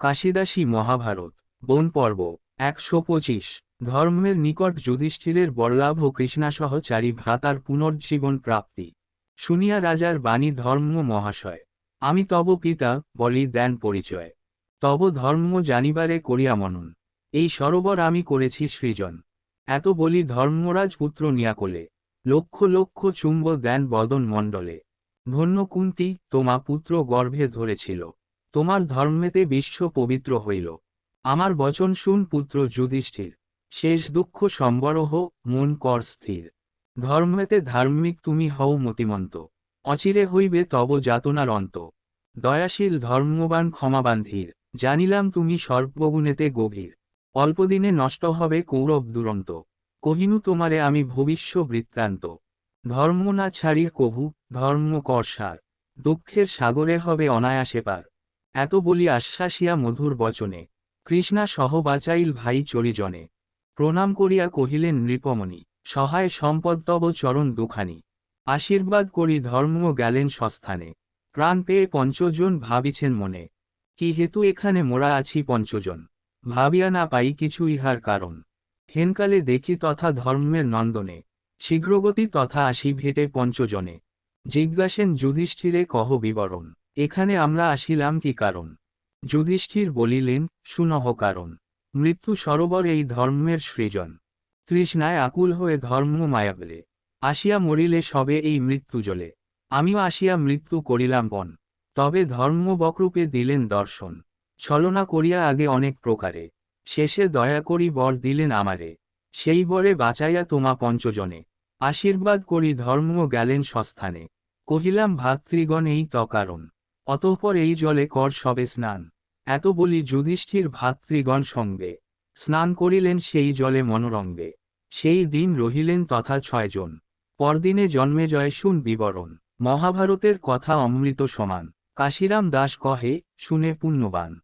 কাশিদাসী মহাভারত, বন পর্ব, একশো পঁচিশ। ধর্মের নিকট যুধিষ্ঠিরের বরলাভ ও কৃষ্ণাসহ চারি ভ্রাতার পুনর্জীবন প্রাপ্তি। শুনিয়া রাজার বাণী ধর্ম মহাশয়। আমি তব পিতা, বলি দেন পরিচয়। তব ধর্ম জানিবারে করিয়া মনন। এই সরোবর আমি করেছি সৃজন। এত বলি ধর্মরাজ পুত্র নিয়া কোলে। লক্ষ লক্ষ চুম্ব দেন বদন মণ্ডলে। ধন্য কুন্তি, তোমা পুত্র গর্ভে ধরেছিল। তোমার ধর্মেতে বিশ্ব পবিত্র হইল। আমার বচন শুন পুত্র যুধিষ্ঠির। শেষ দুঃখ সম্বরহ, মন কর স্থির। ধর্মেতে ধার্মিক তুমি হও মতিমন্ত। অচিরে হইবে তব যাতনার অন্ত। দয়াশীল ধর্মবান ক্ষমাবান ধীর জানিলাম তুমি সর্বগুণেতে গভীর। অল্পদিনে নষ্ট হবে কৌরব দুরন্ত। কহিনু তোমারে আমি ভবিষ্য বৃত্তান্ত। ধর্ম না ছাড়ি কভু, ধর্ম করসার দুঃখের সাগরে হবে অনায়াসে পার। এত বলি আশ্বাসিয়া মধুর বচনে, কৃষ্ণা সহ বাচাইল ভাই চরিজনে। প্রণাম করিয়া কহিলেন নৃপমণি, সহায় সম্পদ তব চরণ দুখানি। আশীর্বাদ করি ধর্ম গেলেন সস্থানে। প্রাণ পেয়ে পঞ্চজন ভাবিছেন মনে। কি হেতু এখানে মোরা আছি পঞ্চজন? ভাবিয়া না পাই কিছু ইহার কারণ। হেনকালে দেখি তথা ধর্মের নন্দনে, শীঘ্রগতি তথা আসি ভেটে পঞ্চজনে। জিজ্ঞাসেন যুধিষ্ঠিরে কহ বিবরণ। এখানে আমরা আসিলাম কি কারণ? যুধিষ্ঠির বলিলেন সুনহ কারণ, মৃত্যু সরোবর এই ধর্মের সৃজন। তৃষ্ণায় আকুল হয়ে ধর্ম মায়াবলে আসিয়া মরিলে সবে এই মৃত্যু জলে আমিও আসিয়া মৃত্যু করিলাম বন। তবে ধর্ম বকরূপে দিলেন দর্শন। ছলনা করিয়া আগে অনেক প্রকারে। শেষে দয়া করি বর দিলেন আমারে। সেই বরে বাঁচাইয়া তোমা পঞ্চজনে। আশীর্বাদ করি ধর্ম গেলেন সস্থানে। কহিলাম, ভাতৃগণ, এই তকারণ অতঃপর এই জলে কর সবে স্নান। এত বলি যুধিষ্ঠির ভাতৃগণ সঙ্গে। স্নান করিলেন সেই জলে মনোরঙ্গে। সেই দিন রহিলেন তথা ছয়জন। পরদিনে জন্মে জয় শুন বিবরণ। মহাভারতের কথা অমৃত সমান। কাশিরাম দাস কহে, শুনে পুণ্যবান।